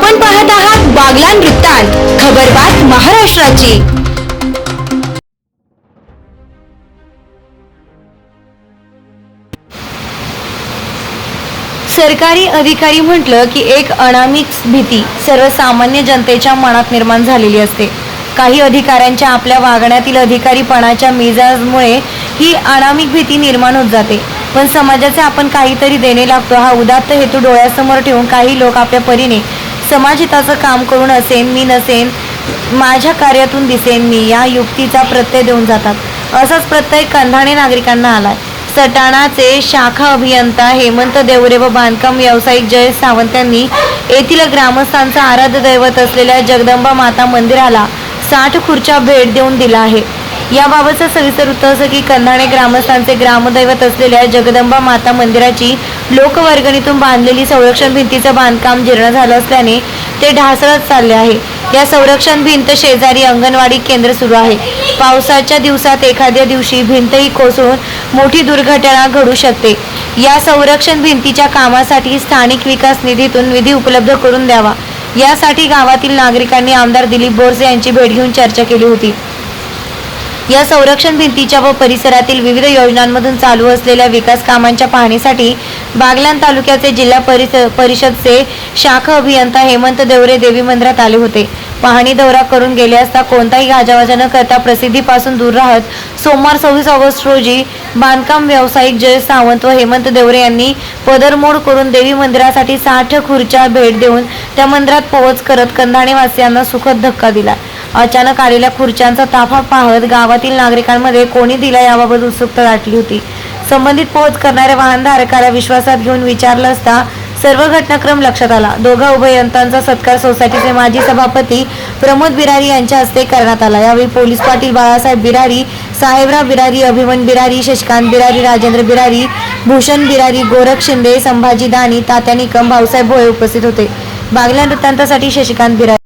आपण पाहत आहात बागलान वृत्तांत खबरबात महाराष्ट्राची. सरकारी अधिकारी म्हटलं की एक अनामिक भीती सर्वसामान्य जनतेच्या मनात निर्माण झालेली असते. काही अधिकाऱ्यांच्या आपल्या वागण्यातील अधिकारीपणाच्या मिजाजमुळे ही अनामिक भीती निर्माण होत जाते. पण समाजाचे आपण काहीतरी देणे लागतो हा उदात्त हेतू डोळ्यासमोर ठेवून काही लोक आपल्या परीने समाजहिताचं काम करून असेन मी नसेन माझ्या कार्यातून दिसेन मी या युक्तीचा प्रत्यय देऊन जातात. असाच प्रत्यय कंधाणे नागरिकांना आलाय. सटाणाचे शाखा अभियंता हेमंत देवरे व बांधकाम व्यावसायिक जय सावंत यांनी येथील ग्रामस्थांचा आराध्य दैवत असलेल्या जगदंबा माता मंदिराला साठ खुर्च्या भेट देऊन दिला आहे. याबाबतचं सविस्तर वृत्त असं की कंधाणे ग्रामस्थांचे ग्रामदैवत असलेल्या जगदंबा माता मंदिराची लोकवर्गणीतून बांधलेली संरक्षण भिंतीचं बांधकाम जीर्ण झालं असल्याने ते ढासळत चालले आहे. या संरक्षण भिंत शेजारी अंगणवाडी केंद्र सुरू आहे. पावसाच्या दिवसात एखाद्या दिवशी भिंतही कोसळून मोठी दुर्घटना घडू शकते. या संरक्षण भिंतीच्या कामासाठी स्थानिक विकास निधीतून निधी उपलब्ध करून द्यावा. यासाठी गावातील नागरिकांनी आमदार दिलीप बोरसे यांची भेट घेऊन चर्चा केली होती. या संरक्षण भिंतीच्या व परिसरातील विविध योजनांमधून चालू असलेल्या विकास कामांच्या पाहणीसाठी बागलान तालुक्याचे जिल्हा परिस परिषदचे शाखा अभियंता हेमंत देवरे देवी मंदिरात आले होते. पाहणी दौरा करून गेले असता कोणताही गाजावाजा न करता प्रसिद्धीपासून दूर राहत सोमवार सव्वीस ऑगस्ट रोजी बांधकाम व्यावसायिक जय सावंत व हेमंत देवरे यांनी पदरमोड करून देवी मंदिरासाठी साठ खुर्च्या भेट देऊन त्या मंदिरात पोहोच करत कंधाणेवासियांना सुखद धक्का दिला. अचानक आलेल्या खुर्च्यांचा ताफा पाहत गावातील नागरिकांमध्ये कोणी दिला याबाबत उत्सुकता दाटली होती. संबंधित पोहोच करणाऱ्या वाहनधारकाला विश्वासात घेऊन विचारलं असता सर्व घटनाक्रम लक्षात आला. दोघा उभयंतांचा सत्कार सोसायटीचे माजी सभापती प्रमोद बिरारी यांच्या हस्ते करण्यात आला. यावेळी पोलीस पाटील बाळासाहेब बिरारी साहेबराव बिरारी अभिमन बिरारी शशिकांत बिरारी राजेंद्र बिरारी भूषण बिरारी गोरख शिंदे संभाजी दानी तात्या निकम भाऊसाहेब भोळे उपस्थित होते. बागल्या वृत्तांतासाठी शशिकांत बिरारी